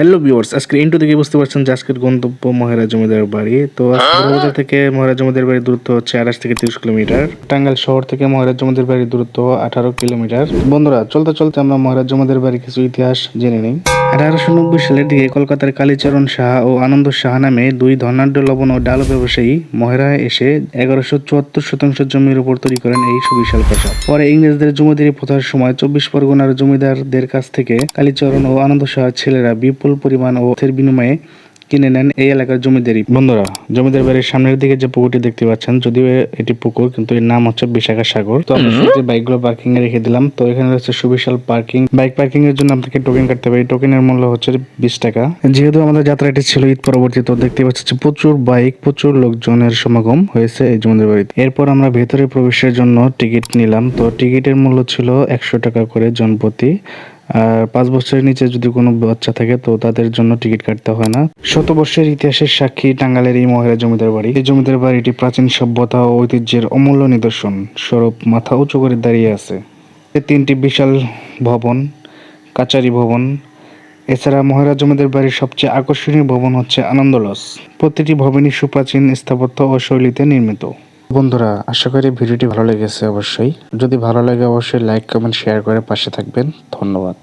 Hello viewers আজকে into থেকে বুঝতে পারছেন যে আজকের গন্তব্য মহারাজ জমিদার বাড়ি। তো আজকে বড়বাজার থেকে মহারাজ জমিদার বাড়ির দূরত্ব হচ্ছে আঠাশ থেকে তিরিশ কিলোমিটার। টাঙ্গাইল শহর থেকে মহারাজ জমিদার বাড়ির দূরত্ব আঠারো কিলোমিটার। বন্ধুরা চলতে চলতে আমরা মহারাজ জমিদার বাড়ির কিছু ইতিহাস জেনে নিই। আঠারোশো নব্বই সালের দিকে কলকাতার কালীচরণ সাহা ও আনন্দ সাহা নামে দুই ধনাঢ্য লবণ ও ডাল ব্যবসায়ী মহেরায় এসে এগারোশো চুয়াত্তর শতাংশ জমির উপর তৈরি করেন এই সুবিশাল প্রাসাদ পরে ইংরেজদের জমিদারি প্রথার সময় চব্বিশ পরগনার জমিদারদের কাছ থেকে কালীচরণ ও আনন্দ সাহার ছেলেরা বিপুল পরিমাণ অর্থের বিনিময়ে কিনে নেন এই এলাকার জমিদারি। বন্ধুরা জমিদার বাড়ির সামনের দিকে যে পুকুরটি দেখতে পাচ্ছেন যদিও এটি পুকুর কিন্তু এর নাম হচ্ছে বিশাখা সাগর। তো আমরা শুরুতে বাইকগুলো পার্কিং এ রেখে দিলাম। তো এখানে রয়েছে সুবিশাল পার্কিং বাইক পার্কিং এর জন্য আপনাকে টোকেন কাটতে হবে। এই টোকেনের মূল্য হচ্ছে বিশ টাকা। যেহেতু আমাদের যাত্রাটি ছিল ঈদ পরবর্তী তো দেখতে পাচ্ছি প্রচুর বাইক প্রচুর লোকজনের সমাগম হয়েছে এই জমিদার বাড়িতে। এরপর আমরা ভেতরে প্রবেশের জন্য টিকিট নিলাম। তো টিকিটের মূল্য ছিল একশো টাকা করে জনপ্রতি। আর পাঁচ বছরের নিচে যদি কোনো বাচ্চা থাকে, তো তাদের জন্য টিকিট কাটতে হয় না। শত বর্ষের ইতিহাসের সাক্ষী টাঙ্গালের এই মহিলা জমিদার বাড়ি। এই জমিদার বাড়িটি প্রাচীন সভ্যতা ও ঐতিহ্যের অমূল্য নিদর্শন। স্বরূপ মাথা উঁচু করে দাঁড়িয়ে আছে। তিনটি বিশাল ভবন, কাচারি ভবন। এছাড়া মহারাজ জমিদার বাড়ির সবচেয়ে আকর্ষণীয় ভবন হচ্ছে আনন্দলস প্রতিটি ভবনই সুপ্রাচীন স্থাপত্য ও শৈলীতে নির্মিত। বন্ধুরা, আশা করি ভিডিওটি ভালো লেগেছে অবশ্যই। যদি ভালো লাগে, অবশ্যই লাইক কমেন্ট শেয়ার করে পাশে থাকবেন। ধন্যবাদ।